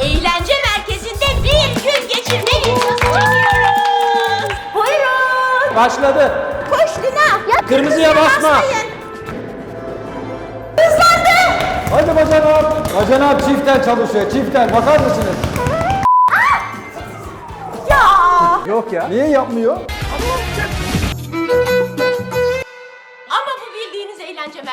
Eğlence merkezinde bir gün geçirme videosu çekiyoruz. Buyurun. Başladı. Koş Lina. Ya Kırmızıya basma. Hızlandı. Hadi bacanam. Bacanam çiftten çalışıyor. Çiftten bakar mısınız? Ya. Yok ya. Niye yapmıyor?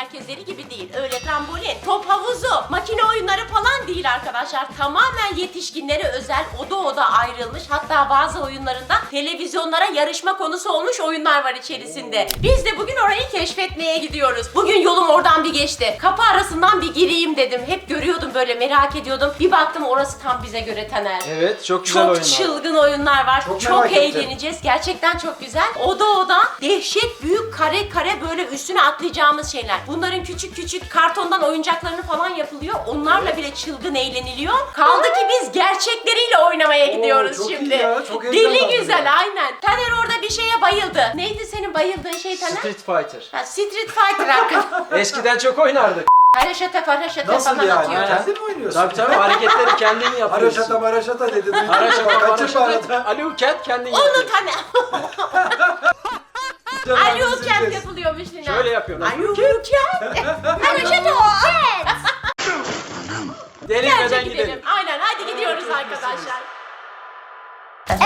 Merkezleri gibi değil. Öyle trambolin, top havuzu, makine oyunları falan değil arkadaşlar. Tamamen yetişkinlere özel oda oda ayrılmış. Hatta bazı oyunlarında televizyonlara yarışma konusu olmuş oyunlar var içerisinde. Biz de bugün orayı keşfetmeye gidiyoruz. Bugün yolum oradan bir geçti. Kapı arasından bir gireyim dedim. Hep görüyordum böyle merak ediyordum. Bir baktım orası tam bize göre Taner. Evet çok güzel Çok oyunlar. çılgın oyunlar var. Çok Çok, eğleneceğiz. Gerçekten çok güzel. Oda oda dehşet büyük kare kare böyle üstüne atlayacağımız şeyler. Bunların küçük küçük kartondan oyuncaklarını falan yapılıyor. Onlarla bile çılgın eğleniliyor. Kaldı ki biz gerçekleriyle oynamaya gidiyoruz çok iyi şimdi. ya, çok Deli heyecanlandım güzel ya. aynen. Taner orada bir şeye bayıldı. Neydi senin bayıldığın şey Taner? Street Fighter. Ha, Street Fighter arkadaşlar. Eskiden çok oynardık. Haraşata faraşata Nasıl falan yani? atıyor. Kendin mi oynuyorsun? Tabii tabii hareketleri kendin yapıyorsun. Haraşata maraşata dedi. duydun mu? Haraşata Kaçır maraşata. Ali Uket kendin Onu yapıyorsun. Taner. Are you camp yapılıyormuş Lina. Şöyle yapıyorsun. Are you camp? Haraşata o. Delirmeden Bence gidelim. gidelim.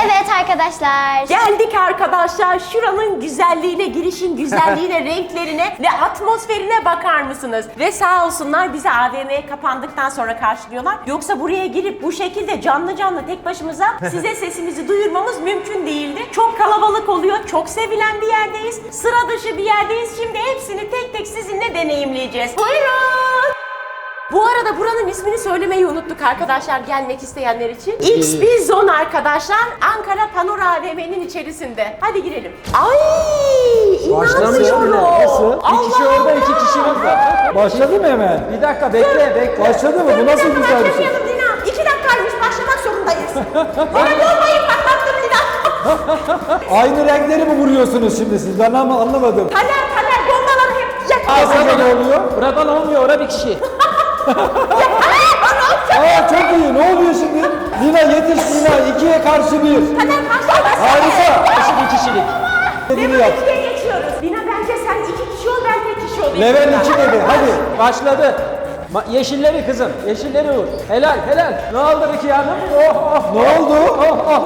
Evet arkadaşlar. Geldik arkadaşlar. Şuranın güzelliğine, girişin güzelliğine, renklerine ve atmosferine bakar mısınız? Ve sağ olsunlar bizi AVM'ye kapandıktan sonra karşılıyorlar. Yoksa buraya girip bu şekilde canlı canlı tek başımıza size sesimizi duyurmamız mümkün değildi. Çok kalabalık oluyor. Çok sevilen bir yerdeyiz. Sıra dışı bir yerdeyiz. Şimdi hepsini tek tek sizinle deneyimleyeceğiz. Buyurun. Bu arada buranın ismini söylemeyi unuttuk arkadaşlar gelmek isteyenler için. XB Zone arkadaşlar Ankara Panora AVM'nin içerisinde. Hadi girelim. Ay Başlamış bile. inanmıyorum. Nasıl? Bir kişi Allah orada, iki kişi burada. Başladı mı hemen? Bir dakika bekle, bekle. Başladı mı? Bu nasıl Bir dakika, güzel bir şey? başlamayalım. İki dakikaymış başlamak zorundayız. Hemen olmayı patlattım Lina. Aynı renkleri mi vuruyorsunuz şimdi siz? Ben ama anlamadım. Taner Taner bombaları hep yakıyor. Burada ne oluyor? Buradan olmuyor, orada bir kişi. Aa çok iyi. Ne oluyor şimdi? Lina yetiş Lina. ikiye karşı bir. Taner karşıya bas. Harika. Kişi bir kişilik. Dediğini yap. İkiye geçiyoruz. Lina bence sen iki kişi ol ben tek kişi olayım. Level 2 dedi. Hadi. Başladı. Ma- yeşilleri kızım, yeşilleri vur. Helal, helal. Ne oldu Rukiye Hanım? Oh, oh. Ne oldu? Oh, oh.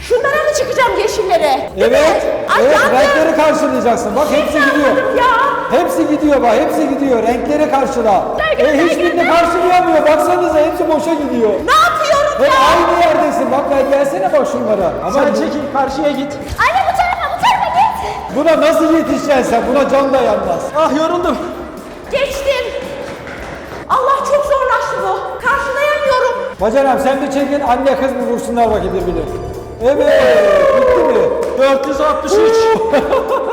Şunlara mı çıkacağım yeşillere? Değil mi? Evet. Ay Evet yandım. renkleri karşılayacaksın. Bak hepsi gidiyor. Ya. Hepsi gidiyor bak hepsi gidiyor. Renkleri karşıla. E hiçbirini karşılayamıyor. Baksanıza hepsi boşa gidiyor. Ne yapıyorum Hep ya? aynı yerdesin. Bak gel gelsene bak şunlara. Ama Sen bu- çekil, karşıya git. Anne bu tarafa bu tarafa git. buna nasıl yetişeceksin sen? Buna can dayanmaz. Ah yoruldum. Geçtim. Allah çok zorlaştı bu. Karşılayamıyorum. Bacanam sen bir çekin anne kız mı vursunlar vakit birbirine. Evet. Bitti mi? 463.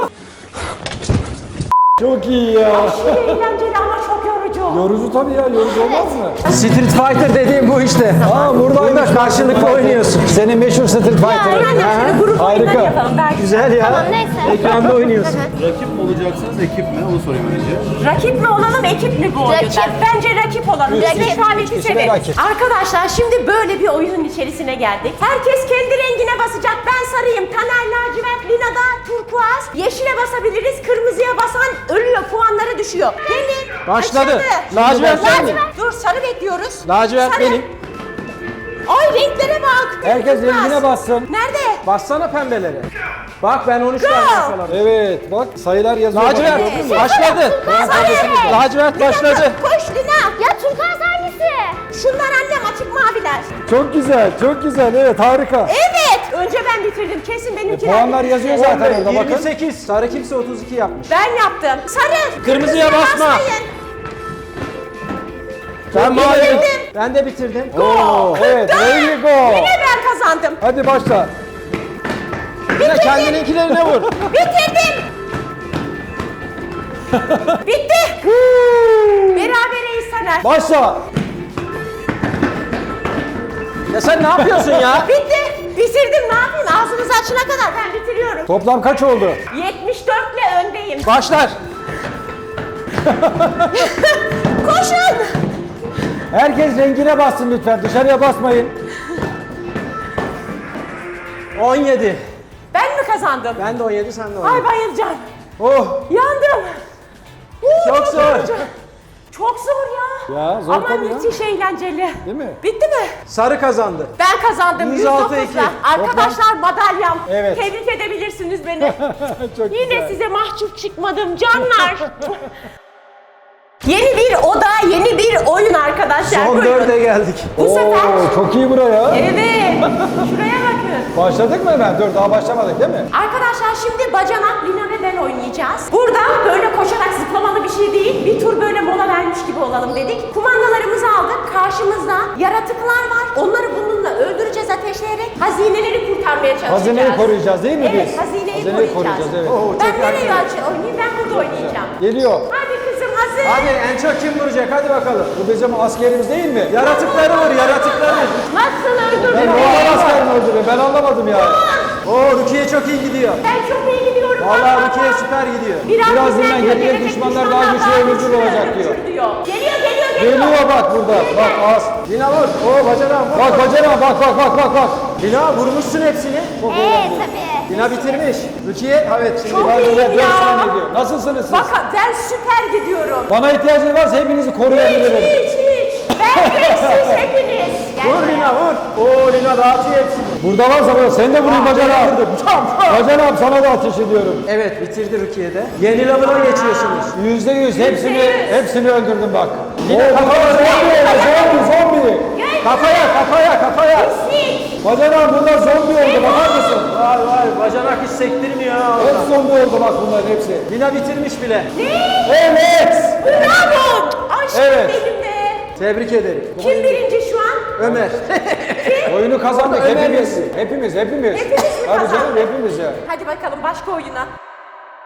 Çok iyi ya. Aşırı eğlenceli ama çok yorucu. Yorucu tabii ya. Yorucu olmaz mı? Street Fighter dediğim bu işte. Aa. Burada karşılıklı oynuyorsun. Senin meşhur Street Fighter. Aynen şöyle grup oyunları Harika. yapalım. Belki. Güzel ya. Tamam, neyse. Ekranda oynuyorsun. Rakip mi olacaksınız, ekip mi? Onu sorayım önce. Rakip mi olalım, ekip mi bu oyunda? Rakip. Bence rakip olalım. Rakip üç kişi de severiz. rakip. Arkadaşlar şimdi böyle bir oyunun içerisine geldik. Herkes kendi rengine basacak. Ben sarıyım. Taner lacivert, Lina da turkuaz. Yeşile basabiliriz. Kırmızıya basan ölüyor. Puanları düşüyor. Gelin. Başladı. Açıldı. Lacivert benim. Dur sarı bekliyoruz. Lacivert Sarı. benim. Ay renklere bak. Herkes Kırmızı. rengine bassın. Nerede? Bassana pembeleri. Bak ben 13 Go. tane yakaladım. Evet bak sayılar yazıyor. Lacivert Bak, gördün mü? başladı. Sarı. Lacivert başladı. Koş Lina. Ya turkuaz hangisi? Şunlar annem açık maviler. Çok güzel, çok güzel. Evet harika. Evet. Önce ben bitirdim. Kesin benimkiler. E, Puanlar yazıyor zaten orada bakın. 28. Sarı kimse 32 yapmış. Ben yaptım. Sarı. Kırmızıya basma. basmayın. Ben Bitirdim. maviyim. Ben de bitirdim. Oo, evet, there you go. Yine ben kazandım. Hadi başla. Yine kendininkilerine vur. Bitirdim. Bitti. Berabereyiz Taner. Başla. Ya sen ne yapıyorsun ya? Bitti. Bitirdim ne yapayım ağzınızı açına kadar ben bitiriyorum. Toplam kaç oldu? 74 ile öndeyim. Başlar. Koşun. Herkes rengine bassın lütfen. Dışarıya basmayın. 17. Ben mi kazandım? Ben de 17 sen de 17. Ay bayılacağım. Oh. Yandım. Oo, Çok zor. Çok zor ya. Zor Ama tabii ya. müthiş eğlenceli. Değil mi? Bitti mi? Sarı kazandı. Ben kazandım 106 109'la. iki. Arkadaşlar madalyam. Evet. Tebrik edebilirsiniz beni. Çok Yine güzel. size mahcup çıkmadım canlar. yeni bir oda, yeni bir oyun arkadaşlar. Son Buyurun. 4'e geldik. Bu sefer çok iyi buraya. Evet. Şuraya. Başladık mı hemen? Dur daha başlamadık değil mi? Arkadaşlar şimdi bacanak, Lina ve ben oynayacağız. Burada böyle koşarak zıplamalı bir şey değil. Bir tur böyle mola vermiş gibi olalım dedik. Kumandalarımızı aldık. Karşımızda yaratıklar var. Onları bununla öldüreceğiz ateşleyerek. Hazineleri kurtarmaya çalışacağız. Hazineyi koruyacağız değil mi evet, biz? hazineyi, Hazineyi koruyacağız. koruyacağız, evet. Oo, ben çok nereye oynayayım? Ben burada oynayacağım. Geliyor. Hadi hazır. Hadi en çok kim vuracak? Hadi bakalım. Bu bizim askerimiz değil mi? Yaratıkları vur, yaratıkları. Nasıl Ben öldürdün? normal askerini öldürüyorum. Ben anlamadım ya. Oo Rukiye çok iyi gidiyor. Ben çok iyi gidiyorum. Vallahi Rukiye süper gidiyor. Biraz, Biraz dinlen, gelecek düşmanlar daha güçlü güçlü olacak diyor. Geliyor, geliyor, geliyor. Geliyor bak burada. Bak az. Lina vur. Oo bacanak vur. Bak bacana bak bak bak bak bak. Lina vurmuşsun hepsini. Evet tabii. Lina bitirmiş. Rukiye evet şimdi Çok var. iyi. Ya. dört saniye diyor. Nasılsınız siz? Bak ben süper gidiyorum. Bana ihtiyacınız varsa hepinizi Hiç koruyabilirim. hiç hiç. Ben ve siz hepiniz. Vur. Lina vur. Oo Lina dağıtıyor hepsini. Burada varsa böyle sen de vurayım bacana. Bacana abi sana da ateş ediyorum. Evet bitirdi Rukiye de. Yeni level'a geçiyorsunuz. Yüzde yüz hepsini hepsini öldürdüm bak. Yine Oo, kafaya bunlar zombi, zombi, zombi. Gel. Kafaya kafaya kafaya. Pislik. Bacana abi bunlar zombi oldu bakar mısın? Vay vay bacanak hiç sektirmiyor ha orada. Hep zombi oldu bak bunların hepsi. Lina bitirmiş bile. Evet. Bravo. Aşkım Evet. benim de. Tebrik ederim. Kim birinci şu an? Ömer. Oyunu kazandık Ömer hepimiz. Hepimiz, hepimiz. Hepimiz mi Tabii canım kazandık? hepimiz ya. Hadi bakalım başka oyuna.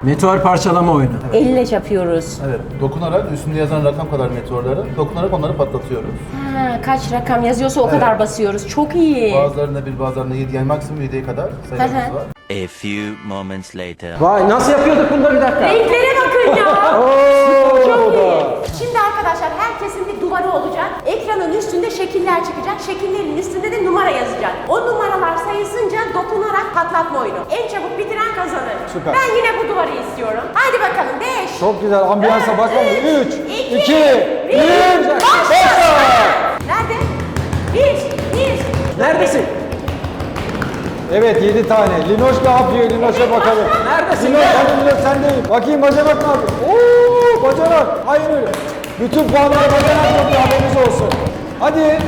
Meteor parçalama oyunu. Elle yapıyoruz. Evet, dokunarak üstünde yazan rakam kadar meteorları dokunarak onları patlatıyoruz. Ha, kaç rakam yazıyorsa o kadar basıyoruz. Çok iyi. Bazılarında bir, bazılarında 7 yani maksimum 7'ye kadar sayımız Hı var. A few moments later. Vay nasıl yapıyorduk bunda bir dakika. Renklere bakın ya. Oo. Çok iyi. Şimdi arkadaşlar herkesin bir duvarı olacak. Ekranın üstünde şekiller çıkacak. Şekillerin üstünde de numara yazacak. O numaralar sayısınca dokunarak patlatma oyunu. En çabuk bitiren kazanır. Süper. Ben yine bu Çok güzel ambiyansa bakalım. 3, 2, 1, Başla. Nerede? 1, 1. Neredesin? Evet 7 tane. Linoş ne yapıyor? Linoş'a bakalım. Neredesin? Linoş hadi Linoş sendeyim. Bakayım bacanak ne yapıyor? Oo bacanak. Hayır öyle. Bütün puanları bacanak yapıyor haberiniz olsun. Hadi.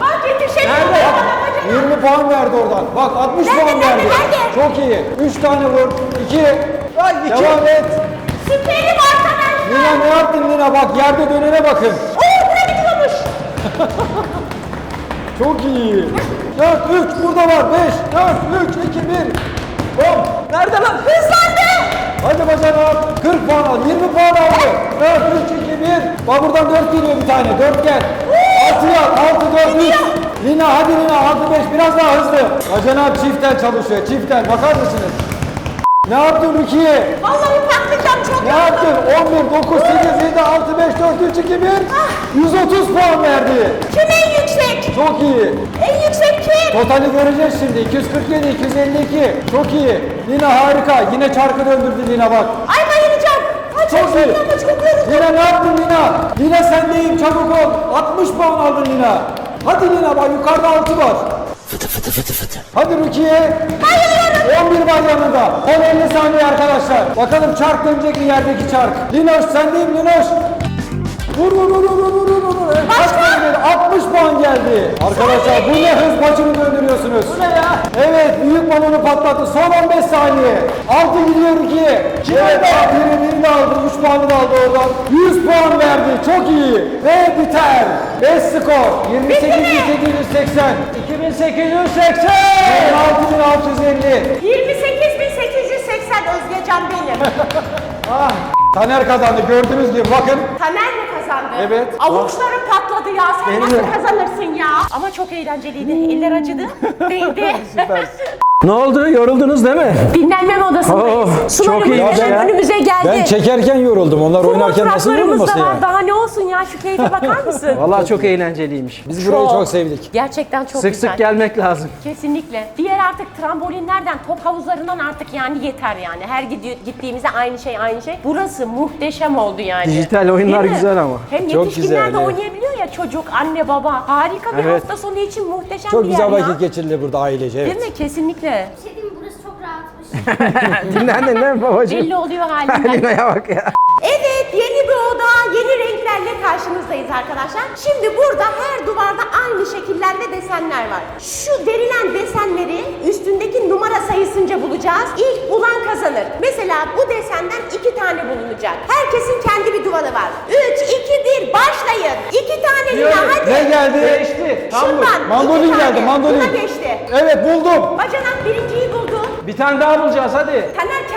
Bak yetişemiyorum. Nerede? Bak, 20 puan verdi oradan. Bak 60 Nerede, puan nerede, verdi. nerede? Çok iyi. 3 tane vur. 2. Ay, iki. Devam et. Süperim arkadaşlar. Lina ne yaptın Lina? Bak yerde dönene bakın. Oo buna gidiyormuş. Çok iyi. 4, 3 burada var. 5, 4, 3, 2, 1. Bom. Nerede lan? Hızlandı. Hadi bacanak. 40 puan al. 20 puan aldı. 4, 3, 2, 1. Bak buradan 4 geliyor bir tane. 4 gel. 6 yap. 6, 4, 3. Lina hadi Lina 6, 5. Biraz daha hızlı. Bacanak çiftten çalışıyor. Çiftten. Bakar mısınız? Ne yaptın Rukiye? Vallahi patlayacağım çok. Ne yaptın? 11, 9, 8, 7, 6, 5, 4, 3, 2, 1. 130 puan verdi. Kim en yüksek? Çok iyi. En yüksek kim? Totali göreceğiz şimdi. 247, 252. Çok iyi. Lina harika. Yine çarkı döndürdü Lina bak. Ay bayılacağım. Ay çok Çok iyi. sıkıldım çok yoruldum. Lina ne yaptın Lina? Lina sendeyim çabuk ol. 60 puan aldın Lina. Hadi Lina bak yukarıda 6 var. Hadi Rukiye. Bayılıyorum. 11 var yanında. Son 50 saniye arkadaşlar. Bakalım çark dönecek mi yerdeki çark? Linoş sendeyim Linoş. Vur vur vur vur vur vur vur. Evet, Kaç puan geldi? 60 puan geldi. Arkadaşlar bu ne hız maçını döndürüyorsunuz? Bu ne ya? Evet büyük balonu patlattı. Son 15 saniye. 6 gidiyor Rukiye. Evet bak biri birini aldı. 3 puanı da aldı oradan. 100 puan verdi. Çok iyi. Ve biter. 5 skor. 28.880. 2880. 16.650. 28.880 Özgecan benim. Taner kazandı. Gördüğünüz gibi bakın. Taner mi kazandı? Evet. Avuçlarım patladı ya. Sen Benim nasıl kazanırsın ya? Ama çok eğlenceliydi. Eller acıdı. Değdi. Süpersin. Ne oldu? Yoruldunuz değil mi? Dinlenme odasındayız. Oo, Sularımız çok iyi hemen ya. önümüze geldi. Ben çekerken yoruldum. Onlar oynarken nasıl Fotoğraflarımız yorulması da var. ya? Daha ne olsun ya şu keyfe bakar mısın? Vallahi çok eğlenceliymiş. Biz burayı çok sevdik. Gerçekten çok Sık güzel. sık gelmek lazım. Kesinlikle. Diğer artık trambolinlerden, top havuzlarından artık yani yeter yani. Her gidiyor, gittiğimizde aynı şey aynı şey. Burası muhteşem oldu yani. Dijital oyunlar Değil mi? güzel ama. Hem Çok yetişkinler güzel, de evet. oynayabiliyor ya çocuk, anne, baba. Harika bir Evet. hafta sonu için muhteşem Çok bir güzel yer ya. vakit geçirilir burada ailece. Evet. Değil mi? Kesinlikle. Bir şey diyeyim mi? Burası çok rahatmış. Dinlendin değil mi babacığım? Belli oluyor halinden. Halina'ya bak ya. Evet, yeni bir yeni renklerle karşınızdayız arkadaşlar. Şimdi burada her duvarda aynı şekillerde desenler var. Şu derilen desenleri üstündeki numara sayısınca bulacağız. İlk bulan kazanır. Mesela bu desenden iki tane bulunacak. Herkesin kendi bir duvarı var. Üç, iki, bir, başlayın. İki tane Lina hadi. Ne geldi? Geçti. Tam bu. Şundan Mandolin iki tane. geldi, mandolin. Buna geçti. Evet buldum. Bacanak birinciyi buldu. Bir tane daha bulacağız hadi. Taner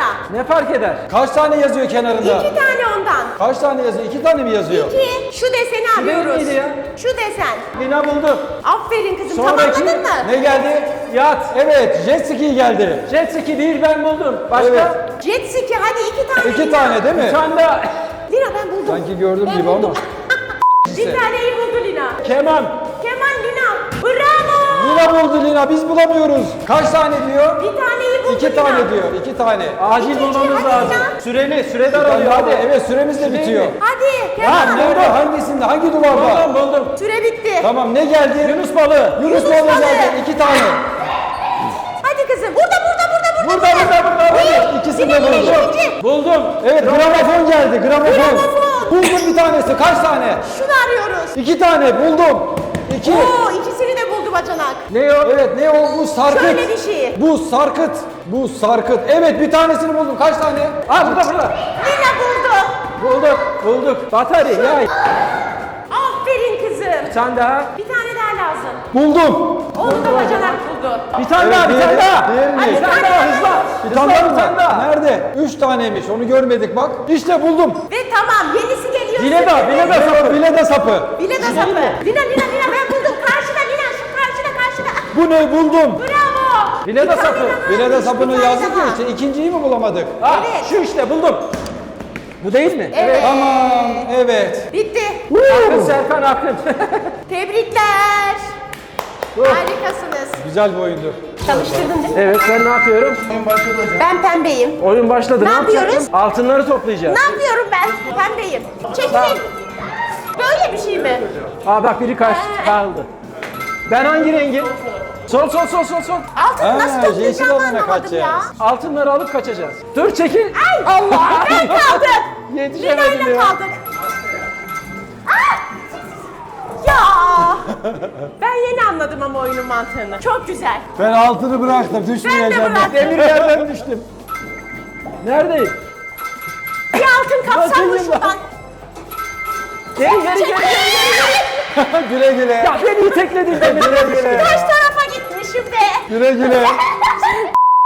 kendi duvarında ara. Ne fark eder? Kaç tane yazıyor kenarında? İki tane ondan. Kaç tane yazıyor? İki tane mi yazıyor? İki, şu deseni değil arıyoruz. miydi ya? Şu desen. Lina buldu. Aferin kızım Sonraki- tamamladın mı? Ne geldi? Yat. Evet, jet ski geldi. Jet ski değil ben buldum. Başka? Evet. Jet ski hadi iki tane. İki Lina. tane değil mi? Bir tane daha. Lina ben buldum. Sanki gördüm Ben gibi buldum. ama. bir taneyi buldu Lina. Keman. Lina buldu Lina, biz bulamıyoruz. Kaç tane diyor? Bir taneyi buldu İki Lina. tane diyor, iki tane. Acil İkinci, bulmamız hadi lazım. Lina. Süreli, süre Hadi, daralıyor hadi. evet süremiz de bitiyor. Hadi Ha, Kemal. nerede? Hangisinde? Hangi duvarda? Buldum buldum. Süre bitti. Tamam, ne geldi? Yunus balığı. Yunus Yunus balığı balığı. geldi, iki tane. Hadi kızım. Burada burada burada burada. Burada burada burada. burada. İkisini de buldum. ikinci. Buldum. Evet, gramofon geldi, gramofon. Gramofon. Buldum bir tanesi, kaç tane? Şunu arıyoruz. İki tane buldum. İki. Oo buldu bacanak. Ne o? Evet, ne o? Bu sarkıt. Şöyle bir şey. Bu sarkıt. Bu sarkıt. Evet, bir tanesini buldum. Kaç tane? Ha burada burada. Lina buldu. Bulduk bulduk. Batarya ya. Aferin kızım. Bir tane daha. Bir tane daha lazım. Buldum. Onu da bacanak buldu. Bir tane Evet, daha bir tane daha. mi? Bir tane daha hızla. Bir tane daha bir tane daha. Nerede? Üç taneymiş. Onu görmedik bak. İşte buldum. Ve tamam yenisi geliyor. Bile daha, bile daha. Sapı, bile de sapı. Bile de sapı. Lina Lina Lina karşıda. Bu ne? Buldum. Bravo. Bile de Bir tane sapı. daha Bile de varmış, sapını yazdık ya işte. ikinciyi mi bulamadık? Ha, Evet. Şu işte buldum. Bu değil mi? Evet. Tamam. Evet. Bitti. Akın Serkan Akın. Tebrikler. Harikasınız. Güzel bir oyundu. Çalıştırdın değil mi? evet ben ne yapıyorum? Ben pembeyim. Oyun başladı. Ne yapacaktım? yapıyoruz? Altınları toplayacağız. Ne yapıyorum ben? Pembeyim. Çekilin. Böyle bir şey mi? Aa bak biri kaç Ee. kaldı. Ben hangi rengim? Sol sol sol sol sol. Altını Ha, nasıl yeşil toplayacağımı alana anlamadım ya. kaçacağız. Altınları alıp kaçacağız. Dur çekil. Ay Allah ben kaldım. Yetişemedim ya. kaldık. Ah! Ya ben yeni anladım ama oyunun mantığını. Çok güzel. Ben altını bıraktım. Ben de Düşmeyeceğim. bıraktım. Demir yerden düştüm. Neredeyim? Bir altın kapsam mı Bakayım ben. şuradan? Geri geri geri geri. güle güle. Ya beni itekledin demir güle. Kaç tarafa gitmişim be? Güle güle.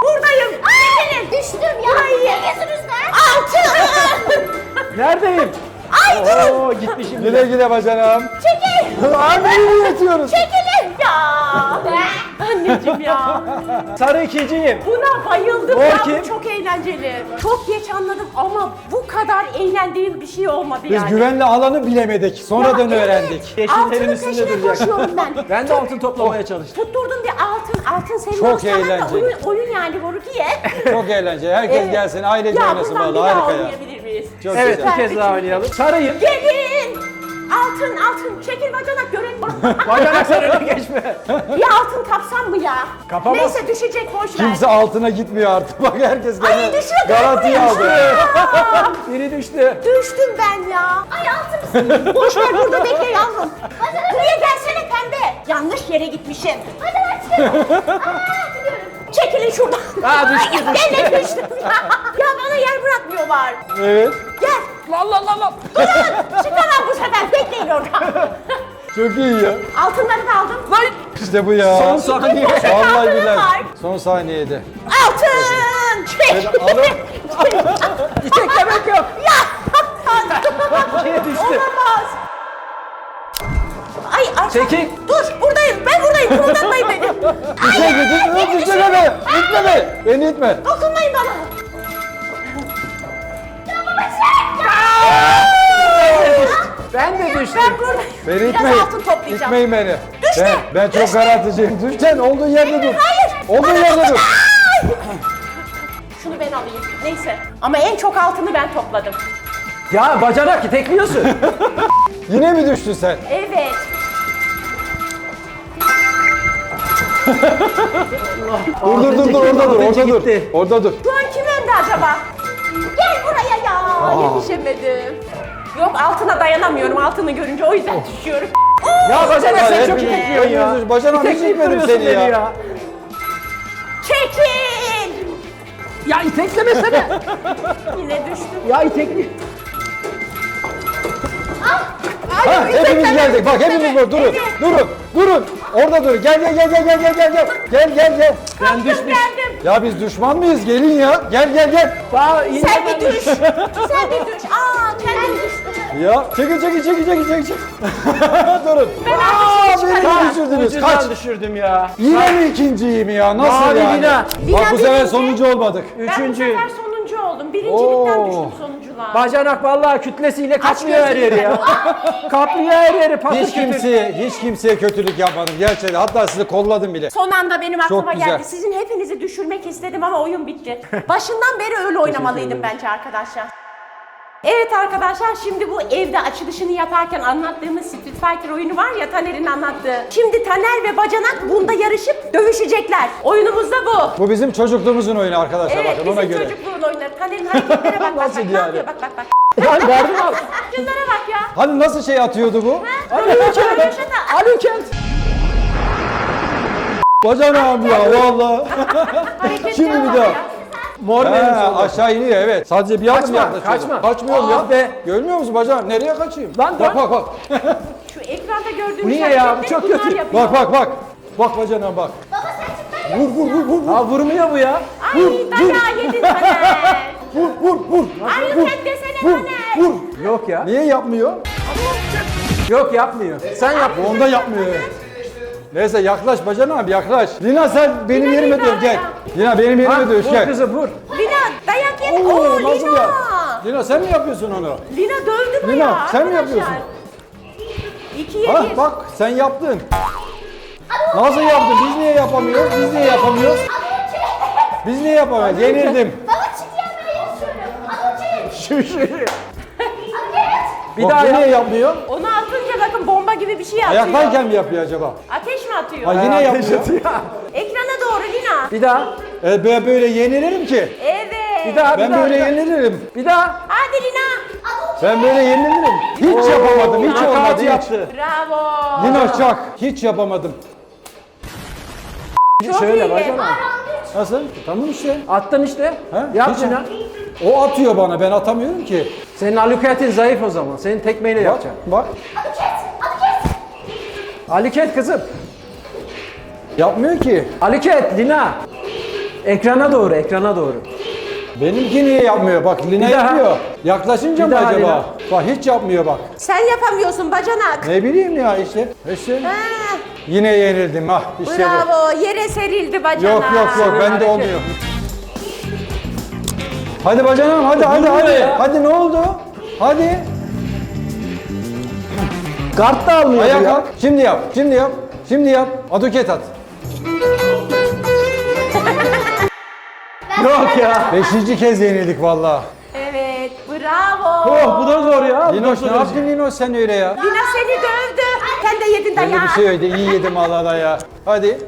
Buradayım. Çekilin. Düştüm ya. Burayı. Ne yüzünüzden? Altın. Neredeyim? Ay durun. Oo gitmişim. Güle güle bacanağım. Çekil. Annemi yatıyoruz. Çekilin. Ya. Anneciğim ya. Sarı ikinciyim. Buna bayıldım ya. kim? Bu çok eğlenceli. Çok geç anladım ama bu kadar eğlendiğim bir şey olmadı Biz yani. güvenli alanı bilemedik. Sonradan Ya evet. öğrendik. Yeşillerin Altının üstünde peşine duracak. koşuyorum ben. Ben de altın toplamaya çalıştım. Tutturdum bir altın, altın senin Çok olsa da eğlenceli. Oyun, oyun yani Borukiye. Çok eğlenceli. Herkes Evet. gelsin. Ailece ya oynasın buradan bir daha Harika ya. oynayabilir miyiz? Çok Evet güzel. bir kez daha oynayalım. Sarıyım. Gelin! Altın, altın. Çekil bacanak görelim. Bacanak sarıya geçme. bir altın kapsam mı ya? Kapamaz. Neyse düşecek boş ver. Kimse altına gitmiyor artık. Bak herkes Ay gene düşüyor. garantiyi gel aldı. Biri düştü. Düştüm ben ya. Ay altın. Boş ver burada bekle yavrum. Buraya gelsene pembe. Yanlış yere gitmişim. Hadi. Aa gidiyorum. Çekilin şuradan. Aa, düştü, Ben de düştüm ya. ya bana yer bırakmıyorlar. Evet. Gel. La la la la. Durun. Çıkamam bu sefer. Bekleyin orada. Çok iyi ya. Altınları da aldım. Lan. İşte bu ya. Son saniye. Vallahi var. Son saniyede. Altın. Çek. alın. İteklemek yok. ya. İkiye düştü. Olamaz. Ay arkam. Çekil. Dur buradayım. Ben buradayım. Kımıldatmayın beni. Mi? Düşecek, düşecek mi? İtme beni. Beni itme. Dokunmayın bana. Ben de düştüm. Ben burada Beni biraz itmeyin. altın toplayacağım. İtmeyin beni. Düşme, Ben, ben çok düşme. garanticiyim. Düşeceksin. Olduğun yerde dur. Hayır. Olduğun yerde dur. Şunu ben alayım. Neyse. Ama en çok altını ben topladım. Ya bacanak tekliyorsun. Yine mi düştün sen? Evet. Dur dur dur dur orada dur orada dur. Orada dur. Şu an kim önde acaba? Gel buraya ya. Yetişemedim. Yok altına dayanamıyorum altını görünce o yüzden düşüyorum. ya bacanak Ya sen çok hepimiz- tekliyorsun ya. hiç İtekleyip itmedim duruyorsun seni beni ya. Çekil. Ya iteklemesene. Yine düştüm. ya itekli. Ha, hepimiz geldik. Bak hepimiz burada. Durun. Evet. Durun. Durun. Orada dur. Gel gel gel gel gel gel gel gel. Gel gel gel. Kaptım geldim. Ya biz düşman mıyız? Gelin ya. Gel gel gel. Daha Sen bir düş. Sen bir düş. Aa kendin düştün. Ya çekil çekil çekil çekil çekil. çekil. Durun. Ben Aa, beni düşürdünüz. Kaç? düşürdüm ya. Yine mi ikinciyim ya? Nasıl Mavi yani? Lina. Lina Bak bu sefer birinci. sonuncu olmadık. Ben bu Üçüncü. sefer sonuncu oldum. Birincilikten Oo. düştüm sonunculuğa. Bacanak vallahi kütlesiyle kaplıyor her yeri ya. kaplıyor her yeri patır Hiç kütür. kimseye, hiç kimseye kötülük yapmadım gerçekten. Hatta sizi kolladım bile. Son anda benim aklıma güzel. geldi. Sizin hepinizi düşürmek istedim ama oyun bitti. Başından beri öyle oynamalıydım bence arkadaşlar. Evet arkadaşlar şimdi bu evde açılışını yaparken anlattığımız Street Fighter oyunu var ya Taner'in anlattığı. Şimdi Taner ve Bacanak bunda yarışıp dövüşecekler. Oyunumuz da bu. Bu bizim çocukluğumuzun oyunu arkadaşlar Evet bakın ona göre. çocukluğun oyunları. Taner'in hareketlere bak bak bak. Ne yani? yapıyor bak bak bak. Lan verdim al. Şunlara bak ya. Hani nasıl şey atıyordu bu? Röveşata. Alükent. Bacanağım ya valla. Şimdi bir daha. ya. Mor benim solda. aşağı iniyor evet. Sadece bir adım Kaçma, yaklaşıyorum. kaçma. Kaçmıyorum Aa ya. be. Görmüyor musun bacanağım? Nereye kaçayım? Lan bak dön. bak bak. Şu ekranda gördüğünüz niye ya? Bu hareketleri çok bunlar kötü. yapıyor. bak bak bak. Bak bacanağım bak. Baba sen çık ben Vur vur vur vur. Ha vurmuyor bu ya. Ay dayağı yedin Taner. Vur vur vur. Ay yüksek desene Vur Taner. vur. Yok ya. Niye yapmıyor? Yok yapmıyor. Sen yap. Bu onda yapmıyor. evet. Neyse yaklaş bacanağım yaklaş. Lina sen benim Lina, yerime Lina, dön gel. Lina benim yerime dön vur gel. kızım vur. Lina dayak yedin. Oo, Oo nasıl Lina. ya? Lina sen mi yapıyorsun onu? Lina dövdü mü Lina, ya sen mi yapıyorsun? İkiye Ha bir. bak sen yaptın. Nasıl yaptın? Biz niye yapamıyoruz? Biz niye yapamıyoruz? Biz niye yapamıyoruz? Yenildim. Baba çık ya ben yaşıyorum. Şu şu. Bir Bak, daha bu niye yap. yapmıyor? Onu atınca bakın bomba gibi bir şey atıyor. Ayaktayken mi yapıyor acaba? Ateş mi atıyor? Ha yine yapıyor. Ekrana doğru Lina. Bir daha. E, ben böyle yenilirim ki. Evet. Bir daha. Ben bir daha, böyle bir daha. yenilirim. Bir daha. Hadi Lina. Ben böyle yenilirim. Hiç yapamadım. Hiç Nakat olmadı. Hiç. yaptı. Bravo. Lina çak. Hiç yapamadım. Çok Şöyle iyi. Nasıl? Tamam işte. Attın işte. Ha? Yap Hiç- Lina. O atıyor bana. Ben atamıyorum ki. Senin aluketin zayıf o zaman. Senin tekmeyle Bak. yapacaksın. Bak. Aluket kızım. Yapmıyor ki. Aluket Lina. Ekrana doğru, ekrana doğru. Benimki niye yapmıyor? Bak Lina Bir daha. yapıyor. Yaklaşınca Bir mı daha acaba? Lina. Bak hiç yapmıyor bak. Sen yapamıyorsun bacanak. Ne bileyim ya işte. İşte. Ha, Yine yenildim. Ah işte bu. bravo. Yere serildi bacanak. Yok yok yok bende hareket. olmuyor. Hadi bacanağım hadi hadi hadi. ya. Hadi ne oldu? Hadi. Kart da almıyor Ayağa ya. kalk. Şimdi yap. Şimdi yap. Şimdi yap. Aduket at. Yok ya. Beşinci kez yenildik valla. Evet. Bravo. Oh bu da zor ya. Bu da Linoş zor. ne yaptın Linoş sen öyle ya? Lina seni dövdü. Sen de yedin Öyle dayağı. bir şey öyle iyi yedim Allah da ya. Hadi.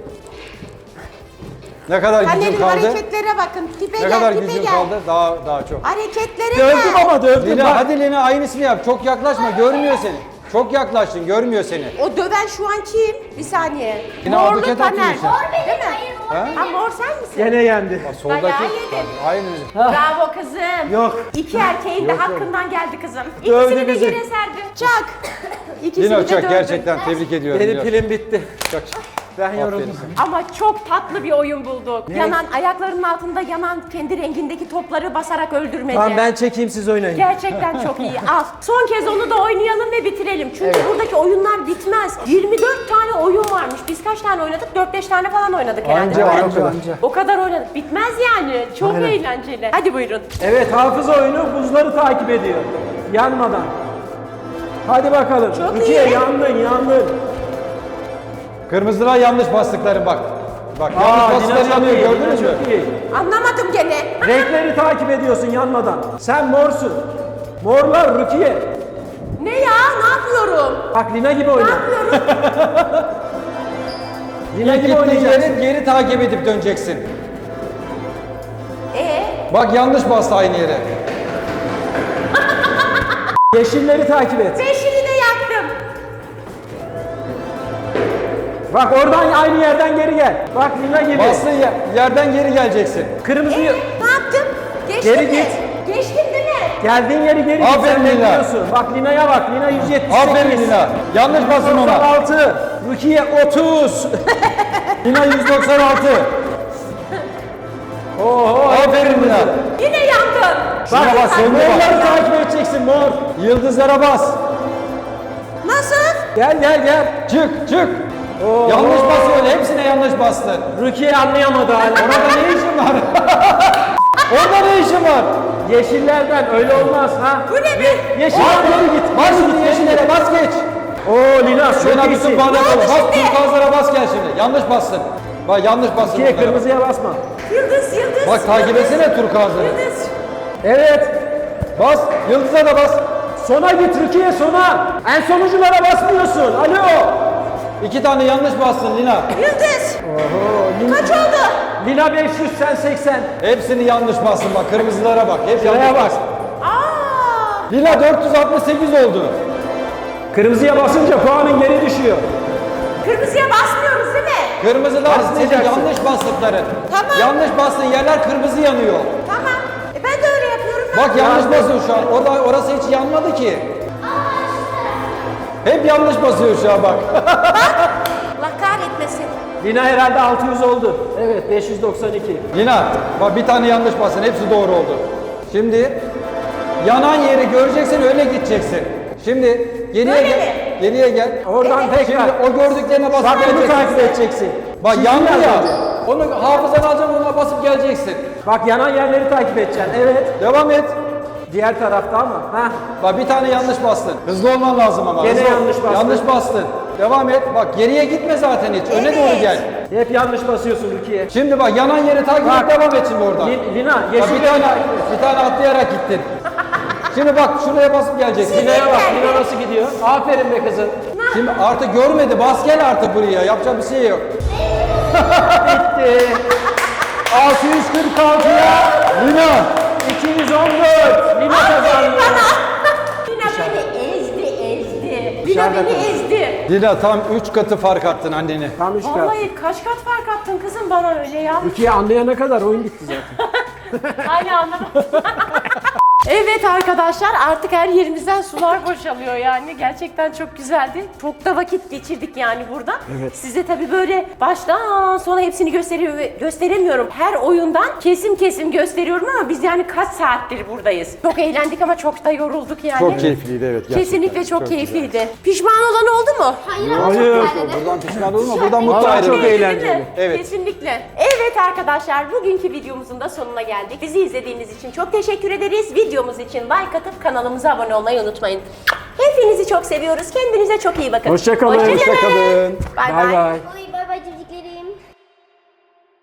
Ne kadar gücüm Annenin kaldı? hareketlere bakın. Tipe Ne gel, kadar tipe gücüm gel. kaldı? Daha daha çok. Hareketlere Dövdüm gel. ama dövdüm. Lina bak. hadi Lina aynısını yap. Çok yaklaşma görmüyor seni. Çok yaklaştın görmüyor seni. O döven şu an kim? Bir saniye. Yine Morlu aduket Taner. atıyorsun. Değil mi? Ha? Ha mor sen misin? Gene yendi. Soldaki. Dayağı yedim. Aynı. Bravo kızım. Yok. İki erkeğin de Yok, yok. hakkından geldi kızım. Dövdü İkisini de bizi. yere serdi. Çak. İkisini Lina de Çak dövdü. gerçekten tebrik ediyorum. Benim Lina. pilim bitti. Çak. Ben yoruldum. Ama çok tatlı bir oyun bulduk. Yanan ayaklarının altında yanan kendi rengindeki topları basarak öldürmece. Tamam ben çekeyim siz oynayın. Gerçekten çok iyi. Al. Son kez onu da oynayalım ve bitirelim. Çünkü buradaki oyunlar bitmez. 24 tane oyun varmış. Biz kaç tane oynadık? 4-5 tane falan oynadık herhalde. Anca, mi? anca, anca. O kadar oynadık. Bitmez yani. Çok eğlenceli. Hadi buyurun. Evet hafıza oyunu buzları takip ediyor. Yanmadan. Hadi bakalım. Çok Rukiye iyi. yandın yandın. Kırmızılar yanlış bastıkları bak. Bak Aa, yanlış bastıkları yanıyor gördünüz mü? Anlamadım gene. Renkleri takip ediyorsun yanmadan. Sen morsun. Morlar Rukiye. Ne ya? Ne yapıyorum? Bak Lina gibi Ne oyna. yapıyorum? Lina gibi Gittiğin oynayacaksın. yeri geri takip edip döneceksin. Ee, Bak yanlış bastı aynı yere. Yeşilleri takip et. beşini Bak oradan aynı yerden geri gel. Bak Lina gibi. Bastığın yer- yerden geri geleceksin. Kırmızıyı. Ee, ne yaptım? Geçtim Geri mi? git. Geçtim değil mi? Geldiğin yeri geri git. Aferin Sen Lina. bekliyorsun. Bak Lina'ya bak. Lina 178. Aferin Lina. Yanlış bastın ona. 96. Rukiye 30. Lina 196. Oho. Aferin Lina. Yine yandım. Şuna bak sonuna Morları bak. takip edeceksin mor. Yıldızlara bas. Nasıl? Gel gel gel. Çık çık. Oo. Yanlış basıyorsun. Hepsine yanlış bastın. Rukiye anlayamadı hala. Orada ne işin var? Orada ne işin var? Yeşillerden öyle olmaz ha. Bu ne be? Yeşiller geri git. Bas şimdi yeşillere bas geç. Oo Lina çok Şuna bütün iyisin. Bas şimdi? turkuazlara bas gel şimdi. Yanlış bastın. Bak yanlış bastın. Rukiye kırmızıya basma. Yıldız, yıldız. Bak takip etsene turkuazları. Yıldız. Evet. Bas. Yıldıza da bas. Sona git Rukiye sona. En sonuculara basmıyorsun. Alo. İki tane yanlış bastın Lina. Yıldız. Lina, Kaç oldu? Lina 500 sen 80. Hepsini yanlış bastın bak. Kırmızılara bak. Hep Şuraya yanlış bak. bastın. Aa. Lina 468 oldu. Kırmızıya basınca puanın geri düşüyor. Kırmızıya basmıyoruz değil mi? Kırmızılar senin Basacaksın. yanlış bastıkların. Tamam. Yanlış bastığın yerler kırmızı yanıyor. Tamam. E ben de öyle yapıyorum. Ne Bak yapayım? yanlış basıyor şu an. Orada, orası hiç yanmadı ki. Hep yanlış basıyor şu an bak. Allah kahretmesin. Lina herhalde 600 oldu. Evet 592. Lina bak bir tane yanlış bastın. Hepsi doğru oldu. Şimdi yanan yeri göreceksin öyle gideceksin. Şimdi geriye Böyle gel. mi? Geriye gel. Oradan Evet. tekrar. Şimdi o gördüklerine basıp Bak bunu geleceksin. takip edeceksin. Bak Çizgi yandı ya. Onu hafızana alacaksın ona basıp geleceksin. Bak yanan yerleri takip edeceksin. Evet. Devam et. Diğer tarafta ama. Ha. Bak bir tane yanlış bastın. Hızlı olman lazım ama. Gene Hızlı ol. yanlış bastın. Yanlış bastın. Devam et. Bak geriye gitme zaten hiç. Öne Evet. doğru gel. Hep yanlış basıyorsun Rukiye. Şimdi bak yanan yeri takip Bak. et devam et şimdi oradan. Li- Lina Bak yeşil bir tane, bir tane atlayarak gittin. Şimdi bak şuraya basıp geleceksin. Lina'ya bak. Lina nasıl gidiyor? Aferin be kızım. Şimdi artık görmedi. Bas gel artık buraya. Yapacak bir şey yok. Bitti. 646'ya Lina. 214. Lina kazandı. Lina beni ezdi, ezdi. Lina beni ezdi. Lina tam 3 katı fark attın anneni. Tam 3 kat. Vallahi kaç kat fark attın kızım bana öyle ya. Rukiye anlayana kadar oyun bitti zaten. Hala anlamadım. Evet arkadaşlar artık her yerimizden sular boşalıyor yani. Gerçekten çok güzeldi. Çok da vakit geçirdik yani burada. Size tabii böyle baştan sona hepsini gösteriyor gösteremiyorum. Her oyundan kesim kesim gösteriyorum ama biz yani kaç saattir buradayız. Çok eğlendik ama çok da yorulduk yani. Çok keyifliydi evet. gerçekten. Kesinlikle çok, keyifliydi. Pişman olan oldu mu? Hayır Hayır. çok. Buradan pişman olma. Buradan mutlu Vallahi ayrıl. çok eğlenceli. Evet. Kesinlikle. Evet arkadaşlar bugünkü videomuzun da sonuna geldik. Bizi izlediğiniz için çok teşekkür ederiz. Videomuz için like atıp kanalımıza abone olmayı unutmayın. Hepinizi çok seviyoruz. Kendinize çok iyi bakın. Hoşça kalın. Hoşça. Bay Bay bay. bay. Oy,